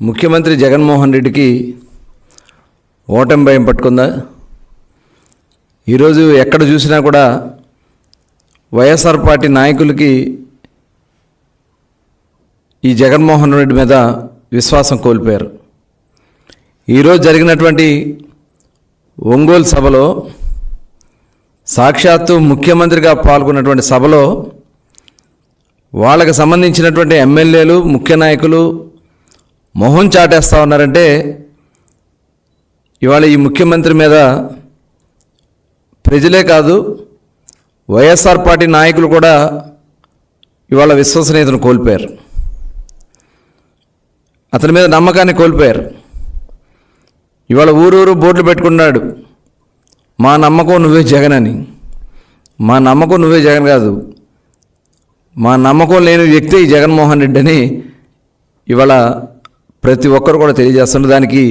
ముఖ్యమంత్రి జగన్మోహన్ రెడ్డికి ఓటమి భయం పట్టుకుందా? ఈరోజు ఎక్కడ చూసినా కూడా వైఎస్ఆర్ పార్టీ నాయకులకి ఈ జగన్మోహన్ రెడ్డి మీద విశ్వాసం కోల్పోయారు. ఈరోజు జరిగినటువంటి ఒంగోలు సభలో సాక్షాత్తు ముఖ్యమంత్రిగా పాల్గొన్నటువంటి సభలో వాళ్ళకి సంబంధించినటువంటి ఎమ్మెల్యేలు ముఖ్య నాయకులు మొహం చాటేస్తా ఉన్నారంటే ఇవాళ ఈ ముఖ్యమంత్రి మీద ప్రజలే కాదు వైఎస్ఆర్ పార్టీ నాయకులు కూడా ఇవాళ విశ్వసనీయతను కోల్పోయారు. అతని మీద నమ్మకాన్ని కోల్పోయారు. ఇవాళ ఊరూరు బోర్డులు పెట్టుకున్నాడు మా నమ్మకం నువ్వే జగన్ అని. మా నమ్మకం నువ్వే జగన్ కాదు. మా నమ్మకం లేని వ్యక్తి జగన్మోహన్ రెడ్డి అని ఇవాళ ప్రతి ఒక్కరు కూడా తెలియజేస్తున్నారు దానికి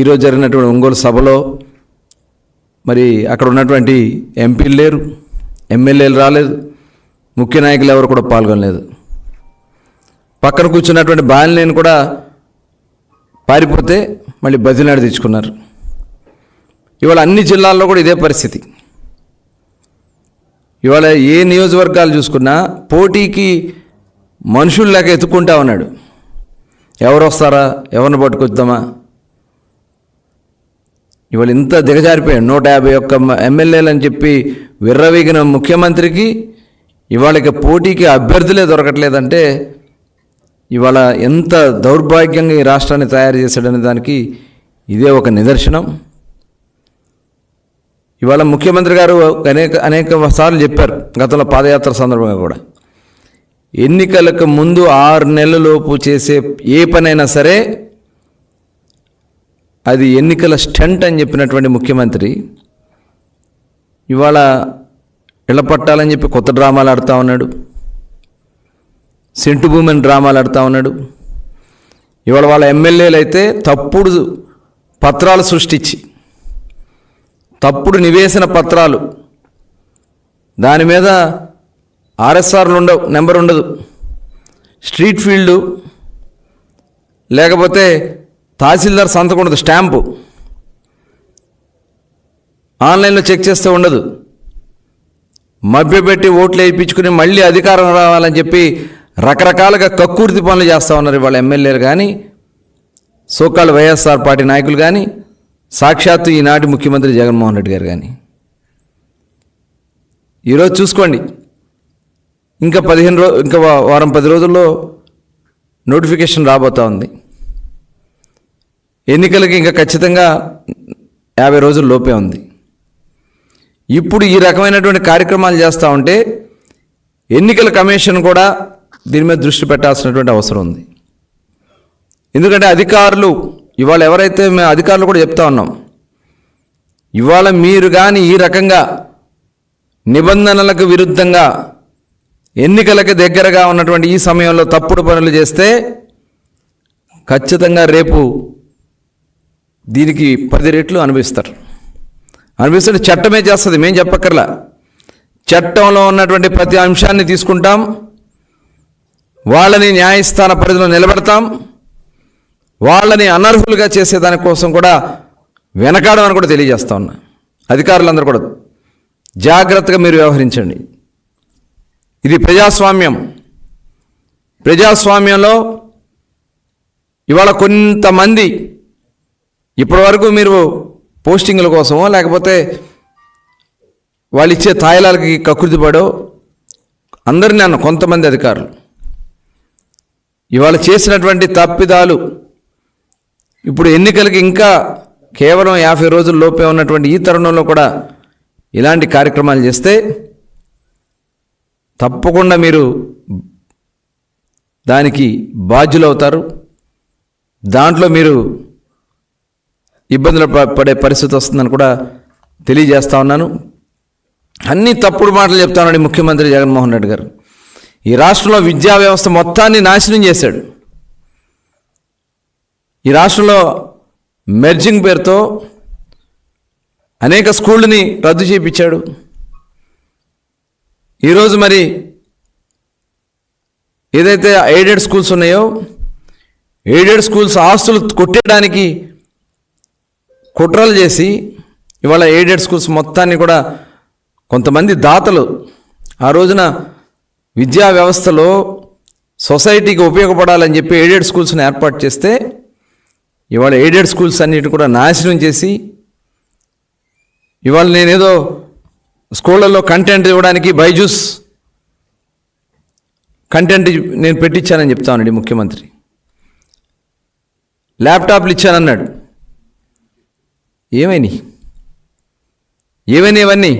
ఈరోజు జరిగినటువంటి ఒంగోలు సభలో మరి అక్కడ ఉన్నటువంటి ఎంపీలు లేరు ఎమ్మెల్యేలు రాలేదు ముఖ్య నాయకులు ఎవరు కూడా పాల్గొనలేదు. పక్కన కూర్చున్నటువంటి బాలినేని కూడా పారిపోతే మళ్ళీ బదినాడు తెచ్చుకున్నారు. ఇవాళ అన్ని జిల్లాల్లో కూడా ఇదే పరిస్థితి. ఇవాళ ఏ నియోజకవర్గాలు చూసుకున్నా పోటీకి మనుషులు ఎత్తుక్కుంటా ఎత్తుకుంటా ఉన్నాడు. ఎవరు వస్తారా? ఎవరిని పట్టుకొద్దామా? ఇవాళ ఇంత దిగజారిపోయాడు. నూట యాభై ఒక్క ఎమ్మెల్యేలు అని చెప్పి విర్రవీగిన ముఖ్యమంత్రికి ఇవాళకి పోటీకి అభ్యర్థులే దొరకట్లేదంటే ఇవాళ ఎంత దౌర్భాగ్యంగా ఈ రాష్ట్రాన్ని తయారు చేశాడనే దానికి ఇదే ఒక నిదర్శనం. ఇవాళ ముఖ్యమంత్రి గారు అనేక అనేక సార్లు చెప్పారు. గతంలో పాదయాత్ర సందర్భంగా కూడా. ఎన్నికలకు ముందు ఆరు నెలలలోపు చేసే ఏ పనైనా సరే అది ఎన్నికల స్టంట్ అని చెప్పినటువంటి ముఖ్యమంత్రి ఇవాళ ఇళ్ళ పట్టాలని చెప్పి కొత్త డ్రామాలు ఆడుతూ ఉన్నాడు. సెంటు భూమిని డ్రామాలు ఆడుతూ ఉన్నాడు. ఇవాళ వాళ్ళ ఎమ్మెల్యేలు అయితే తప్పుడు పత్రాలు సృష్టించి తప్పుడు నివేశన పత్రాలు. దాని మీద ఆర్ఎస్ఆర్లు ఉండవు నెంబర్ ఉండదు. స్ట్రీట్ ఫీల్డు లేకపోతే తహసీల్దార్ సంతకం ఉండదు స్టాంపు. ఆన్లైన్లో చెక్ చేస్తే ఉండదు. మభ్యపెట్టి ఓట్లు వేయించుకుని మళ్ళీ అధికారం రావాలని చెప్పి రకరకాలుగా కక్కుర్తి పనులు చేస్తూ ఉన్నారు ఇవాళ ఎమ్మెల్యేలు కానీ సోకాళ్ళు వైఎస్ఆర్ పార్టీ నాయకులు కానీ సాక్షాత్తు ఈనాటి ముఖ్యమంత్రి జగన్మోహన్ రెడ్డి గారు కానీ ఈరోజు చూసుకోండి. ఇంకా పదిహేను రో ఇంకా వారం పది రోజుల్లో నోటిఫికేషన్ రాబోతా ఉంది. ఎన్నికలకి ఇంకా ఖచ్చితంగా యాభై రోజుల లోపే ఉంది. ఇప్పుడు ఈ రకమైనటువంటి కార్యక్రమాలు చేస్తూ ఉంటే ఎన్నికల కమిషన్ కూడా దీని మీద దృష్టి పెట్టాల్సినటువంటి అవసరం ఉంది. ఎందుకంటే అధికారులు ఇవాళ ఎవరైతే మేము అధికారులు కూడా చెప్తా ఉన్నాం ఇవాళ మీరు కానీ ఈ రకంగా నిబంధనలకు విరుద్ధంగా ఎన్నికలకు దగ్గరగా ఉన్నటువంటి ఈ సమయంలో తప్పుడు పనులు చేస్తే ఖచ్చితంగా రేపు దీనికి పది రెట్లు అనుభవిస్తారు. అనిపిస్తుంది చట్టమే చేస్తుంది మేము చెప్పక్కర్లా. చట్టంలో ఉన్నటువంటి ప్రతి అంశాన్ని తీసుకుంటాం. వాళ్ళని న్యాయస్థాన పరిధిలో నిలబెడతాం. వాళ్ళని అనర్హులుగా చేసేదానికోసం కూడా వెనకాడమని కూడా తెలియజేస్తా ఉన్నా. అధికారులందరూ కూడా జాగ్రత్తగా మీరు వ్యవహరించండి. ఇది ప్రజాస్వామ్యం. ప్రజాస్వామ్యంలో ఇవాళ కొంతమంది ఇప్పటివరకు మీరు పోస్టింగ్ల కోసమో లేకపోతే వాళ్ళు ఇచ్చే తాయిలాలకి కకృతిపడో అందరిని అన్న కొంతమంది అధికారులు. ఇవాళ చేసినటువంటి తప్పిదాలు ఇప్పుడు ఎన్నికలకి ఇంకా కేవలం యాభై రోజుల లోపే ఉన్నటువంటి ఈ తరుణంలో కూడా ఇలాంటి కార్యక్రమాలు చేస్తే తప్పకుండా మీరు దానికి బాధ్యులవుతారు. దాంట్లో మీరు ఇబ్బందులు ప- పడే పరిస్థితి వస్తుందని కూడా తెలియజేస్తా ఉన్నాను. అన్ని తప్పుడు మాటలు చెప్తానండి ముఖ్యమంత్రి జగన్మోహన్ రెడ్డి గారు. ఈ రాష్ట్రంలో విద్యా వ్యవస్థ మొత్తాన్ని నాశనం చేశాడు. ఈ రాష్ట్రంలో మెర్జింగ్ పేరుతో అనేక స్కూళ్ళని రద్దు చేయించాడు ఈరోజు మరి ఏదైతే ఎయిడెడ్ స్కూల్స్ ఉన్నాయో ఎయిడెడ్ స్కూల్స్ ఆస్తులు కొట్టేయడానికి కుట్రలు చేసి ఇవాళ ఎయిడెడ్ స్కూల్స్ మొత్తాన్ని కూడా కొంతమంది దాతలు ఆ రోజున విద్యా వ్యవస్థలో సొసైటీకి ఉపయోగపడాలని చెప్పి ఎయిడెడ్ స్కూల్స్ని ఏర్పాటు చేస్తే ఇవాళ ఎయిడెడ్ స్కూల్స్ అన్నిటి కూడా నాశనం చేసి ఇవాళ నేనేదో స్కూళ్ళల్లో కంటెంట్ ఇవ్వడానికి బైజూస్. కంటెంట్ నేను పెట్టించానని చెప్తానండి ముఖ్యమంత్రి. ల్యాప్టాప్లు ఇచ్చానన్నాడు. ఏమైనాయి ఏమైనాయి ఇవన్నీ?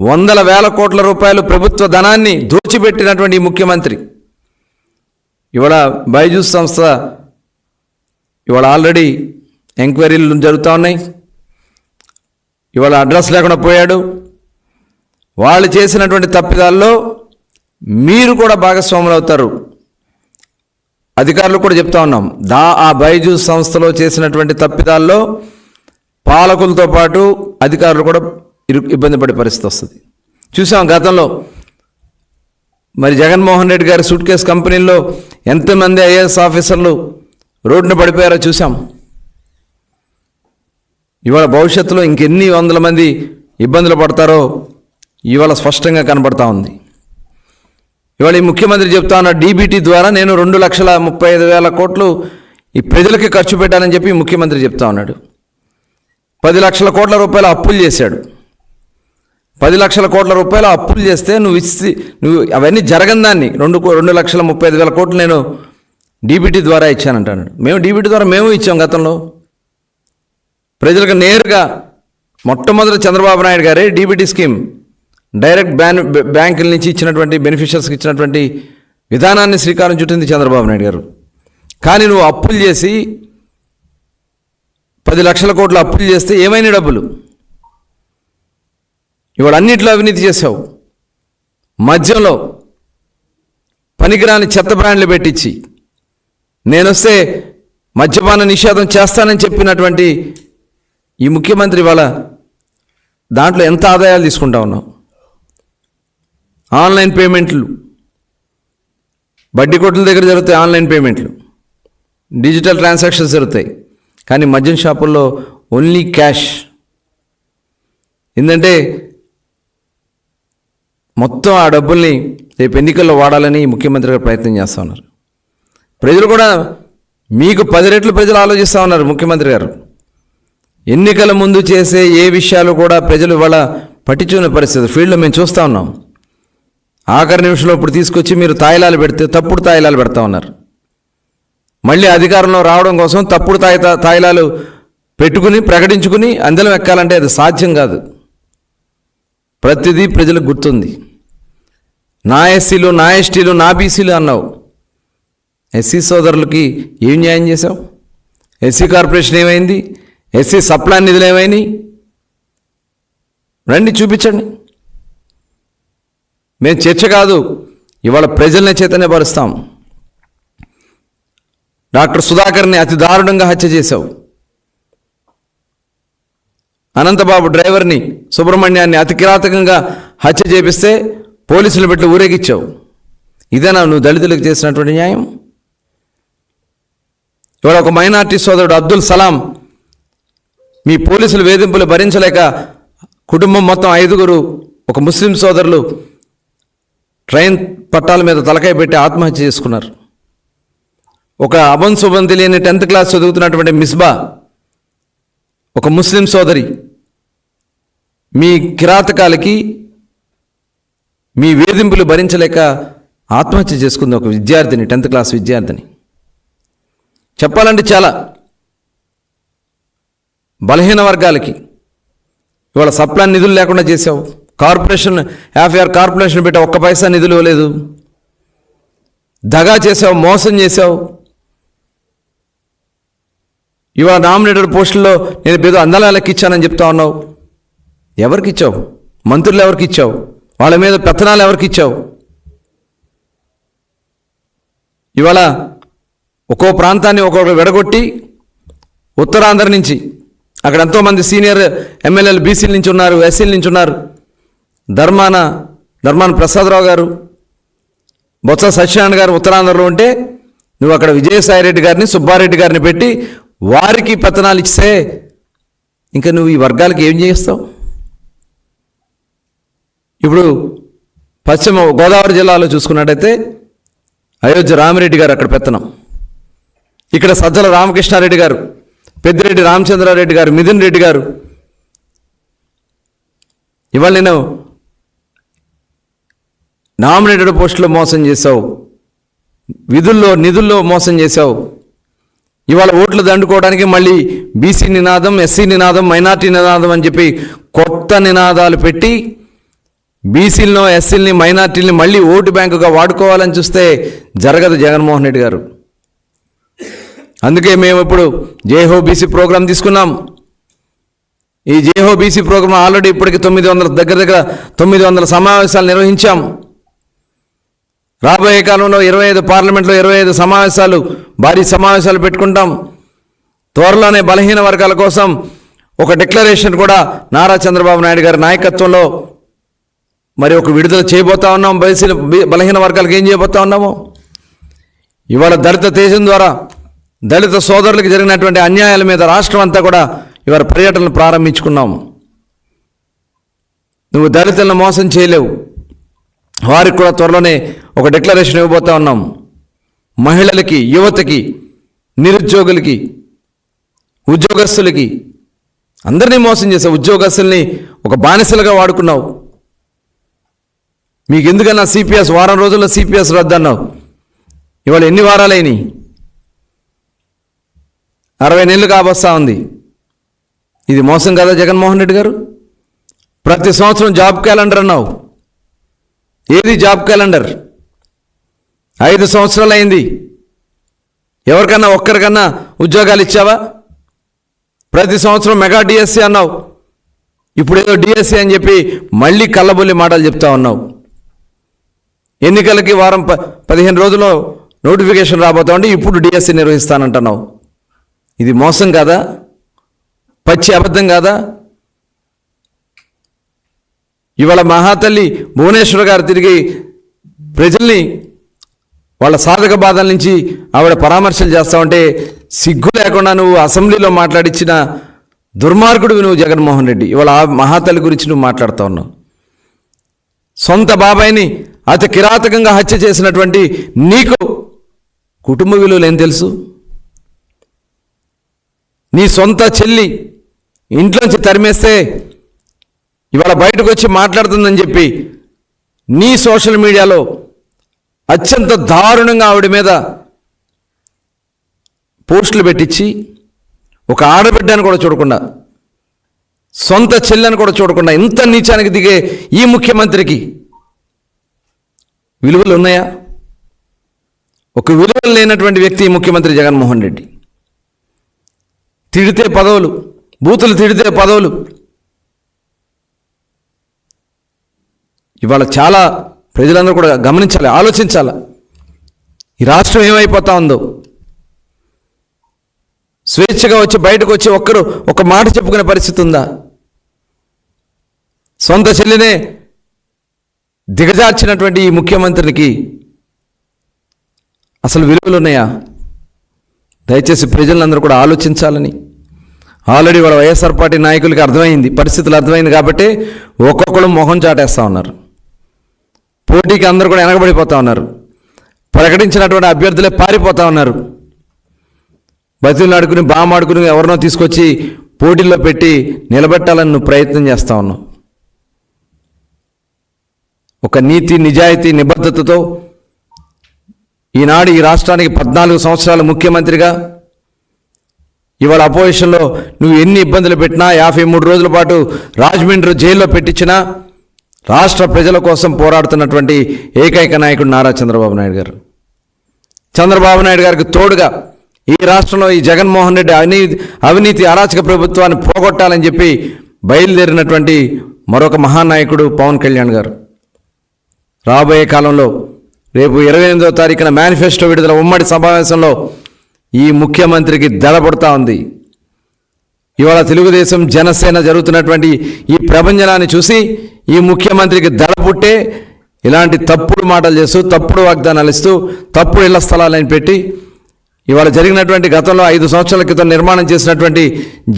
వందల వేల కోట్ల రూపాయలు ప్రభుత్వ ధనాన్ని దోచిపెట్టినటువంటి ముఖ్యమంత్రి. ఇవాళ బైజూస్ సంస్థ ఇవాళ ఆల్రెడీ ఎంక్వైరీలు జరుగుతూ ఉన్నాయి. ఇవాళ అడ్రస్ లేకుండా పోయాడు. వాళ్ళు చేసినటువంటి తప్పిదాల్లో మీరు కూడా భాగస్వాములు అవుతారు. అధికారులు కూడా చెప్తా ఉన్నాం. దా ఆ బైజూస్ సంస్థలో చేసినటువంటి తప్పిదాల్లో పాలకులతో పాటు అధికారులు కూడా ఇరు ఇబ్బంది పడే పరిస్థితి వస్తుంది. చూసాం గతంలో మరి జగన్మోహన్ రెడ్డి గారి సూట్ కేసు కంపెనీల్లో ఎంతమంది ఐఏఎస్ ఆఫీసర్లు రోడ్డున పడిపోయారో చూసాం. ఇవాళ భవిష్యత్తులో ఇంకెన్ని వందల మంది ఇబ్బందులు పడతారో ఇవాళ స్పష్టంగా కనబడతా ఉంది. ఇవాళ ఈ ముఖ్యమంత్రి చెప్తా ఉన్న డీబీటీ ద్వారా నేను రెండు లక్షల ముప్పై ఐదు వేల కోట్లు ఈ ప్రజలకి ఖర్చు పెట్టానని చెప్పి ముఖ్యమంత్రి చెప్తా ఉన్నాడు. పది లక్షల కోట్ల రూపాయల అప్పులు చేశాడు. పది లక్షల కోట్ల రూపాయల అప్పులు చేస్తే నువ్వు ఇచ్చి నువ్వు అవన్నీ జరగని దాన్ని. రెండు కో- రెండు లక్షల ముప్పై ఐదు వేల కోట్లు నేను డీబీటీ ద్వారా ఇచ్చానంటాను మేము డీబీటీ ద్వారా మేము ఇచ్చాం గతంలో. ప్రజలకు నేరుగా మొట్టమొదటి చంద్రబాబు నాయుడు గారే డీబీటీ స్కీమ్ డైరెక్ట్ బ్యాన్ బ్యాంకుల నుంచి ఇచ్చినటువంటి బెనిఫిషియర్స్కి ఇచ్చినటువంటి విధానాన్ని శ్రీకారం చుట్టింది చంద్రబాబు నాయుడు గారు. కానీ నువ్వు అప్పులు చేసి పది లక్షల కోట్లు అప్పులు చేస్తే ఏమైనా డబ్బులు? ఇవాళ అన్నిట్లో అవినీతి చేసావు మద్యంలో పనికిరాని చెత్త బ్రాండ్లు పెట్టించి నేనొస్తే మద్యపాన నిషేధం చేస్తానని చెప్పినటువంటి ఈ ముఖ్యమంత్రి వాళ్ళ దాంట్లో ఎంత ఆదాయాలు తీసుకుంటా ఉన్నావు? ఆన్లైన్ పేమెంట్లు. బడ్డీ కొట్ల దగ్గర జరుగుతాయి ఆన్లైన్ పేమెంట్లు. డిజిటల్ ట్రాన్సాక్షన్స్ జరుగుతాయి. కానీ మద్యం షాపుల్లో ఓన్లీ క్యాష్. ఏంటంటే మొత్తం ఆ డబ్బుల్ని రేపు ఎన్నికల్లో వాడాలని ముఖ్యమంత్రి గారు ప్రయత్నం చేస్తూ ఉన్నారు. ప్రజలు కూడా మీకు పది రెట్లు ప్రజలు ఆలోచిస్తూ ఉన్నారు ముఖ్యమంత్రి గారు. ఎన్నికల ముందు చేసే ఏ విషయాలు కూడా ప్రజలు ఇవాళ పట్టించుకునే పరిస్థితి. ఫీల్డ్లో మేము చూస్తూ ఉన్నాం. ఆఖరి నిమిషంలో ఇప్పుడు తీసుకొచ్చి మీరు తాయిలాలు పెడితే తప్పుడు తాయిలాలు పెడతా ఉన్నారు. మళ్ళీ అధికారంలో రావడం కోసం తప్పుడు తాయి తాయిలాలు పెట్టుకుని ప్రకటించుకుని అందలం ఎక్కాలంటే అది సాధ్యం కాదు. ప్రతిదీ ప్రజలకు గుర్తుంది. నా ఎస్సీలు నా ఎస్టీలు నా బీసీలు అన్నావు. ఎస్సీ సోదరులకి ఏం న్యాయం చేశావు? ఎస్సీ కార్పొరేషన్ ఏమైంది? ఎస్సీ సప్లా నిధులు ఏమైనాయి రండి చూపించండి. మేము చర్చ కాదు ఇవాళ ప్రజల్ని చైతన్యపరుస్తాం. డాక్టర్ సుధాకర్ని అతి దారుణంగా హత్య చేశావు. అనంతబాబు డ్రైవర్ని సుబ్రహ్మణ్యాన్ని అతి కిరాతకంగా హత్య చేపిస్తే పోలీసులు పెట్టి ఊరేగించావు ఇదేనా నువ్వు దళితులకు చేసినటువంటి న్యాయం? ఇవాళ ఒక మైనార్టీ సోదరుడు అబ్దుల్ సలాం మీ పోలీసులు వేధింపులు భరించలేక కుటుంబం మొత్తం ఐదుగురు ఒక ముస్లిం సోదరులు ట్రైన్ పట్టాల మీద తలకాయ పెట్టి ఆత్మహత్య చేసుకున్నారు. ఒక అభం శుభం తెలియని టెన్త్ క్లాస్ చదువుతున్నటువంటి మిస్బా ఒక ముస్లిం సోదరి మీ కిరాతకాలకి మీ వేధింపులు భరించలేక ఆత్మహత్య చేసుకుంది ఒక విద్యార్థిని టెన్త్ క్లాస్ విద్యార్థిని. చెప్పాలంటే చాలా బలహీన వర్గాలకి. ఇవాళ సప్లాన్ నిధులు లేకుండా చేసావు కార్పొరేషన్ యాఫ్ఆర్ కార్పొరేషన్ పెట్టి ఒక్క పైసా నిధులు ఇవ్వలేదు. దగా చేసావు మోసం చేసావు ఇవాళ నామినేటెడ్ పోస్టుల్లో నేను ఏదో అందలాలకి ఇచ్చానని చెప్తా ఉన్నావు. ఎవరికి ఇచ్చావు? మంత్రులు ఎవరికి ఇచ్చావు? వాళ్ళ మీద పెత్తనాలు ఎవరికి ఇచ్చావు? ఇవాళ ఒక్కో ప్రాంతాన్ని ఒక్కొక్కరు విడగొట్టి ఉత్తరాంధ్ర నుంచి అక్కడ ఎంతోమంది సీనియర్ ఎమ్మెల్యేలు బీసీల నుంచి ఉన్నారు ఎస్సీల నుంచి ఉన్నారు. ధర్మాన ధర్మాన ప్రసాదరావు గారు బొత్స సత్యనారాయణ గారు ఉత్తరాంధ్రలో ఉంటే నువ్వు అక్కడ విజయసాయిరెడ్డి గారిని సుబ్బారెడ్డి గారిని పెట్టి వారికి పతనాలు ఇస్తే ఇంకా నువ్వు ఈ వర్గాలకి ఏం చేస్తావు? ఇప్పుడు పశ్చిమ గోదావరి జిల్లాలో చూసుకున్నట్టయితే అయోధ్య రామిరెడ్డి గారు అక్కడ పెత్తనం. ఇక్కడ సజ్జల రామకృష్ణారెడ్డి గారు పెద్దిరెడ్డి రామచంద్రారెడ్డి గారు మిథున్ రెడ్డి గారు. ఇవాళ నేను నామినేటెడ్ పోస్టులో మోసం చేశావు. విధుల్లో నిధుల్లో మోసం చేశావు. ఇవాళ ఓట్లు దండుకోవడానికి మళ్ళీ బీసీ నినాదం ఎస్సీ నినాదం మైనార్టీ నినాదం అని చెప్పి కొత్త నినాదాలు పెట్టి బీసీలను ఎస్సీలని మైనార్టీలని మళ్ళీ ఓటు బ్యాంకుగా వాడుకోవాలని చూస్తే జరగదు జగన్మోహన్ రెడ్డి గారు. అందుకే మేము ఇప్పుడు జేహో బీసీ ప్రోగ్రాం తీసుకున్నాం. ఈ జేహో బీసీ ప్రోగ్రాం ఆల్రెడీ ఇప్పటికి తొమ్మిది వందల దగ్గర దగ్గర తొమ్మిది వందల సమావేశాలు నిర్వహించాం. రాబోయే కాలంలో ఇరవై ఐదు పార్లమెంట్లో ఇరవై ఐదు సమావేశాలు భారీ సమావేశాలు పెట్టుకుంటాం. త్వరలోనే బలహీన వర్గాల కోసం ఒక డిక్లరేషన్ కూడా నారా చంద్రబాబు నాయుడు గారి నాయకత్వంలో మరి ఒక విడుదల చేయబోతా ఉన్నాం. బలహీన బలహీన వర్గాలకు ఏం చేయబోతా ఉన్నాము? ఇవాళ దళిత తేజం ద్వారా దళిత సోదరులకు జరిగినటువంటి అన్యాయాల మీద రాష్ట్రం అంతా కూడా ఇవాళ పర్యటనలు ప్రారంభించుకున్నాం. నువ్వు దళితులను మోసం చేయలేవు. వారికి కూడా త్వరలోనే ఒక డిక్లరేషన్ ఇవ్వబోతా ఉన్నాం. మహిళలకి యువతకి నిరుద్యోగులకి ఉద్యోగస్తులకి అందరినీ మోసం చేసావు ఉద్యోగస్తుల్ని ఒక బానిసలుగా వాడుకున్నావు. మీకు ఎందుకన్నా సిపిఎస్ వారం రోజుల్లో సిపిఎస్ రద్దన్నావు ఇవాళ ఎన్ని వారాలైనాయి? అరవై నెలలు కాబోస్తా ఉంది. ఇది మోసం కదా జగన్మోహన్ రెడ్డి గారు? ప్రతి సంవత్సరం జాబ్ క్యాలెండర్ అన్నావు. ఏది జాబ్ క్యాలెండర్? ఐదు సంవత్సరాలు అయింది ఎవరికన్నా ఒక్కరికన్నా ఉద్యోగాలు ఇచ్చావా? ప్రతి సంవత్సరం మెగా డిఎస్సి అన్నావు. ఇప్పుడు ఏదో డిఎస్సి అని చెప్పి మళ్ళీ కళ్ళబొల్లి మాటలు చెప్తా ఉన్నావు. ఎన్నికలకి వారం ప పదిహేను రోజుల్లో నోటిఫికేషన్ రాబోతా ఉంటే ఇప్పుడు డిఎస్సి నిర్వహిస్తానంటున్నావు. ఇది మోసం కాదా? పచ్చి అబద్ధం కాదా? ఇవాళ మహాతల్లి భువనేశ్వర్ గారు తిరిగి ప్రజల్ని వాళ్ళ సాధక బాధల నుంచి ఆవిడ పరామర్శలు చేస్తామంటే సిగ్గు లేకుండా నువ్వు అసెంబ్లీలో మాట్లాడించిన దుర్మార్గుడు నువ్వు జగన్మోహన్ రెడ్డి. ఇవాళ ఆ మహాతల్లి గురించి నువ్వు మాట్లాడుతూ ఉన్నావు. సొంత బాబాయిని అతి కిరాతకంగా హత్య చేసినటువంటి నీకు కుటుంబ విలువలు ఏం తెలుసు? నీ సొంత చెల్లి ఇంట్లోంచి తరిమేస్తే ఇవాళ బయటకు వచ్చి మాట్లాడుతుందని చెప్పి నీ సోషల్ మీడియాలో అత్యంత దారుణంగా ఆవిడ మీద పోస్టులు పెట్టించి ఒక ఆడబిడ్డని కూడా చూడకుండా సొంత చెల్లెని కూడా చూడకుండా ఇంత నీచానికి దిగే ఈ ముఖ్యమంత్రికి విలువలు ఉన్నాయా? ఒక విలువలు లేనటువంటి వ్యక్తి ముఖ్యమంత్రి జగన్మోహన్ రెడ్డి. తిడితే పదవులు బూతులు తిడితే పదవులు. ఇవాళ చాలా ప్రజలందరూ కూడా గమనించాలి ఆలోచించాలి. ఈ రాష్ట్రం ఏమైపోతా ఉందో. స్వేచ్ఛగా వచ్చి బయటకు వచ్చి ఒక్కరు ఒక మాట చెప్పుకునే పరిస్థితి ఉందా? సొంత చెల్లినే దిగజార్చినటువంటి ఈ ముఖ్యమంత్రికి అసలు విలువలు ఉన్నాయా? దయచేసి ప్రజలందరూ కూడా ఆలోచించాలని. ఆల్రెడీ వాళ్ళ వైఎస్ఆర్ పార్టీ నాయకులకి అర్థమైంది పరిస్థితులు అర్థమైంది కాబట్టి ఒక్కొక్కరు మొహం చాటేస్తూ ఉన్నారు. పోటీకి అందరూ కూడా వెనకబడిపోతూ ఉన్నారు. ప్రకటించినటువంటి అభ్యర్థులే పారిపోతా ఉన్నారు. బతులు ఆడుకుని బామాడుకుని ఎవరినో తీసుకొచ్చి పోటీల్లో పెట్టి నిలబెట్టాలని నువ్వు ప్రయత్నం చేస్తా ఉన్నావు. ఒక నీతి నిజాయితీ నిబద్ధతతో ఈనాడు ఈ రాష్ట్రానికి పద్నాలుగు సంవత్సరాల ముఖ్యమంత్రిగా ఇవాళ అపోజిషన్లో నువ్వు ఎన్ని ఇబ్బందులు పెట్టినా యాభై మూడు రోజుల పాటు రాజమండ్రి జైల్లో పెట్టించినా రాష్ట్ర ప్రజల కోసం పోరాడుతున్నటువంటి ఏకైక నాయకుడు నారా చంద్రబాబు నాయుడు గారు. చంద్రబాబు నాయుడు గారికి తోడుగా ఈ రాష్ట్రంలో ఈ జగన్మోహన్ రెడ్డి అవినీతి అవినీతి అరాచక ప్రభుత్వాన్ని పోగొట్టాలని చెప్పి బయలుదేరినటువంటి మరొక మహానాయకుడు పవన్ కళ్యాణ్ గారు. రాబోయే కాలంలో రేపు ఇరవై ఎనిమిదో తారీఖున మేనిఫెస్టో విడుదల ఉమ్మడి సమావేశంలో ఈ ముఖ్యమంత్రికి దడబడుతూ ఉంది. ఇవాళ తెలుగుదేశం జనసేన జరుగుతున్నటువంటి ఈ ప్రపంచనాన్ని చూసి ఈ ముఖ్యమంత్రికి దడ పుట్టే ఇలాంటి తప్పుడు మాటలు చేస్తూ తప్పుడు వాగ్దానాలు ఇస్తూ తప్పుడు ఇళ్ళ స్థలాలను పెట్టి ఇవాళ జరిగినటువంటి గతంలో ఐదు సంవత్సరాల క్రితం నిర్మాణం చేసినటువంటి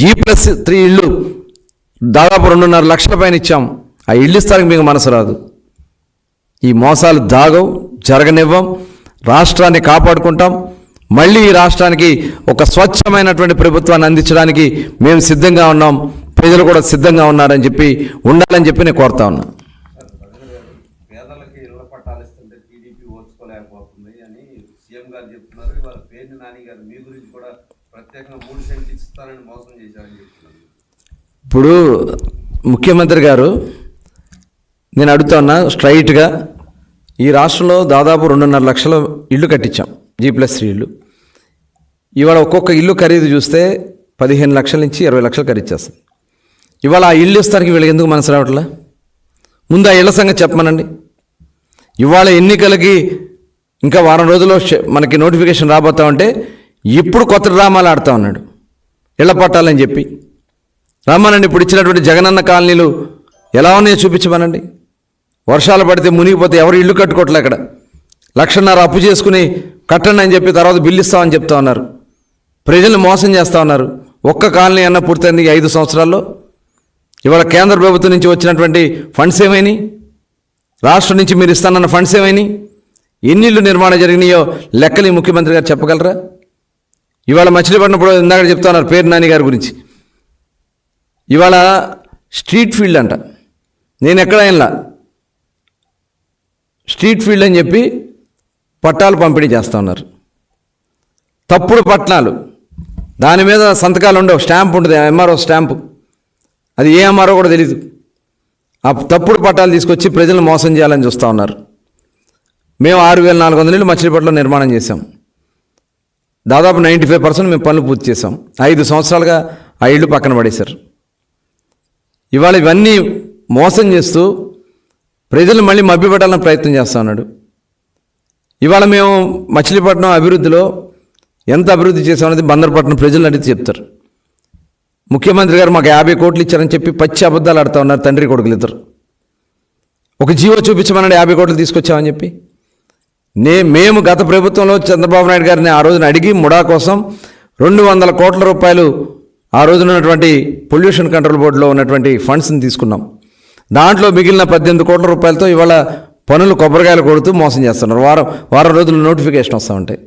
జీ ప్లస్ త్రీ ఇళ్ళు దాదాపు రెండున్నర లక్షల పైన ఇచ్చాం. ఆ ఇల్లు ఇస్తానికి మీకు మనసు రాదు. ఈ మోసాలు దాగవు జరగనివ్వం. రాష్ట్రాన్ని కాపాడుకుంటాం. మళ్ళీ ఈ రాష్ట్రానికి ఒక స్వచ్ఛమైనటువంటి ప్రభుత్వాన్ని అందించడానికి మేము సిద్ధంగా ఉన్నాం. ప్రజలు కూడా సిద్ధంగా ఉన్నారని చెప్పి ఉండాలని చెప్పి నేను కోరుతా ఉన్నా. ఇప్పుడు ముఖ్యమంత్రి గారు నేను అడుగుతా ఉన్నా స్ట్రైట్గా ఈ రాష్ట్రంలో దాదాపు రెండున్నర లక్షల ఇల్లు కట్టించాం. జీ ప్లస్ త్రీ ఇల్లు. ఇవాళ ఒక్కొక్క ఇల్లు ఖరీదు చూస్తే పదిహేను లక్షల నుంచి ఇరవై లక్షలు ఖరీచేస్తుంది ఇవాళ ఆ ఇల్లు ఇస్తానికి వీళ్ళకి ఎందుకు మనసు రావట్లే? ముందు ఆ ఇళ్ళ సంగతి చెప్పమనండి. ఇవాళ ఎన్నికలకి ఇంకా వారం రోజుల్లో మనకి నోటిఫికేషన్ రాబోతా ఉంటే ఇప్పుడు కొత్త డ్రామాలు ఆడుతా ఉన్నాడు. ఇళ్ళ పట్టాలని చెప్పి. రమ్మనండి ఇప్పుడు ఇచ్చినటువంటి జగనన్న కాలనీలు ఎలా ఉన్నాయో చూపించమనండి. వర్షాలు పడితే మునిగిపోతే ఎవరు ఇల్లు కట్టుకోవట్లే అక్కడ. లక్షన్నర అప్పు చేసుకుని కట్టండి అని చెప్పి తర్వాత బిల్లు ఇస్తామని చెప్తా ఉన్నారు. ప్రజలు మోసం చేస్తూ ఉన్నారు. ఒక్క కాలనీ అన్న పూర్తయింది ఐదు సంవత్సరాల్లో. ఇవాళ కేంద్ర ప్రభుత్వం నుంచి వచ్చినటువంటి ఫండ్స్ ఏమైనాయి రాష్ట్రం నుంచి మీరు ఇస్తానన్న ఫండ్స్ ఏమైనాయి ఎన్ని ఇళ్ళు నిర్మాణం జరిగినాయో లెక్కలు ముఖ్యమంత్రి గారు చెప్పగలరా? ఇవాళ మచిలీపట్నప్పుడు ఇందాక చెప్తా ఉన్నారు పేరు నాని గారి గురించి. ఇవాళ స్ట్రీట్ ఫీల్డ్ అంట. నేను ఎక్కడైనా స్ట్రీట్ ఫీల్డ్ అని చెప్పి పట్టాలు పంపిణీ చేస్తూ ఉన్నారు. తప్పుడు పట్టాలు దాని మీద సంతకాలు ఉండవు. స్టాంప్ ఉంటుంది. MRO stamp. అది ఏ ఎంఆర్ఓ కూడా తెలియదు ఆ తప్పుడు పట్టాలు తీసుకొచ్చి ప్రజలను మోసం చేయాలని చూస్తూ ఉన్నారు. మేము ఆరు వేల నాలుగు వందల ఇళ్ళు మచిలీపట్నంలో నిర్మాణం చేశాం. దాదాపు నైంటీ ఫైవ్ పర్సెంట్ మేము పనులు పూర్తి చేసాం ఐదు సంవత్సరాలుగా ఆ ఇళ్ళు పక్కన పడేశారు. ఇవాళ ఇవన్నీ మోసం చేస్తూ ప్రజలు మళ్ళీ మభ్యపెట్టాలని ప్రయత్నం చేస్తా ఉన్నాడు. ఇవాళ మేము మచిలీపట్నం అభివృద్ధిలో ఎంత అభివృద్ధి చేసామనేది బందరపట్నం ప్రజలు అడిగితే చెప్తారు. ముఖ్యమంత్రి గారు మాకు యాభై కోట్లు ఇచ్చారని చెప్పి పచ్చి అబద్ధాలు ఆడుతూ ఉన్నారు తండ్రి కొడుకులు ఇద్దరు. ఒక జీవో చూపించమన్నాడు యాభై కోట్లు తీసుకొచ్చామని చెప్పి. నే మేము గత ప్రభుత్వంలో చంద్రబాబు నాయుడు గారిని ఆ రోజున అడిగి ముడా కోసం రెండు వందల కోట్ల రూపాయలు ఆ రోజున ఉన్నటువంటి పొల్యూషన్ కంట్రోల్ బోర్డులో ఉన్నటువంటి ఫండ్స్ని తీసుకున్నాం. దాంట్లో మిగిలిన పద్దెనిమిది కోట్ల రూపాయలతో ఇవాళ పనులు కొబ్బరికాయలు కొడుతూ మోసం చేస్తున్నారు. వారం వారం రోజులు నోటిఫికేషన్ వస్తూ ఉంటాయి.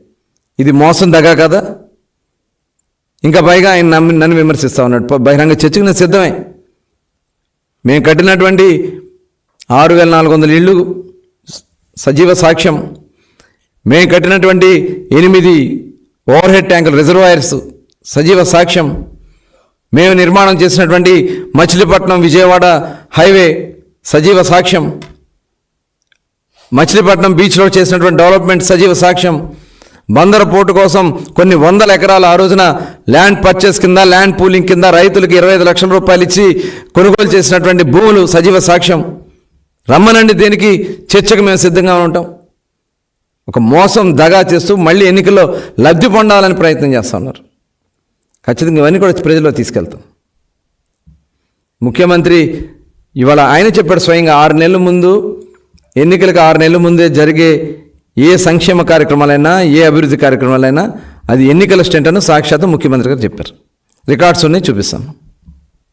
ఇది మోసం దగ్గ కదా? ఇంకా పైగా ఆయన నమ్మి నన్ను విమర్శిస్తూ ఉన్నాడు. బహిరంగ చర్చకు నేను సిద్ధమే. మేము కట్టినటువంటి ఆరు వేల నాలుగు వందల ఇళ్ళు సజీవ సాక్ష్యం. మేము కట్టినటువంటి ఎనిమిది ఓవర్ హెడ్ ట్యాంకులు రిజర్వాయర్స్ సజీవ సాక్ష్యం. మేము నిర్మాణం చేసినటువంటి మచిలీపట్నం విజయవాడ హైవే సజీవ సాక్ష్యం. మచిలీపట్నం బీచ్లో చేసినటువంటి డెవలప్మెంట్ సజీవ సాక్ష్యం. బందర పోర్టు కోసం కొన్ని వందల ఎకరాలు ఆ రోజున ల్యాండ్ పర్చేస్ కింద ల్యాండ్ పూలింగ్ కింద రైతులకు ఇరవై ఐదు లక్షల రూపాయలు ఇచ్చి కొనుగోలు చేసినటువంటి భూములు సజీవ సాక్ష్యం. రమ్మనండి దేనికి చర్చకు మేము సిద్ధంగా ఉంటాం. ఒక మోసం దగా చేస్తూ మళ్ళీ ఎన్నికల్లో లబ్ధి పొందాలని ప్రయత్నం చేస్తున్నారు ఖచ్చితంగా ఇవన్నీ కూడా ప్రజల్లో తీసుకెళ్తాం. ముఖ్యమంత్రి ఇవాళ ఆయన చెప్పాడు స్వయంగా ఆరు నెలల ముందు ఎన్నికలకు ఆరు నెలల ముందే జరిగే ఏ సంక్షేమ కార్యక్రమాలైనా ఏ అభివృద్ధి కార్యక్రమాలైనా అది ఎన్నికల స్టెంట్ అని సాక్షాత్తు ముఖ్యమంత్రి గారు చెప్పారు. రికార్డ్స్ ఉన్నాయి చూపిస్తాను.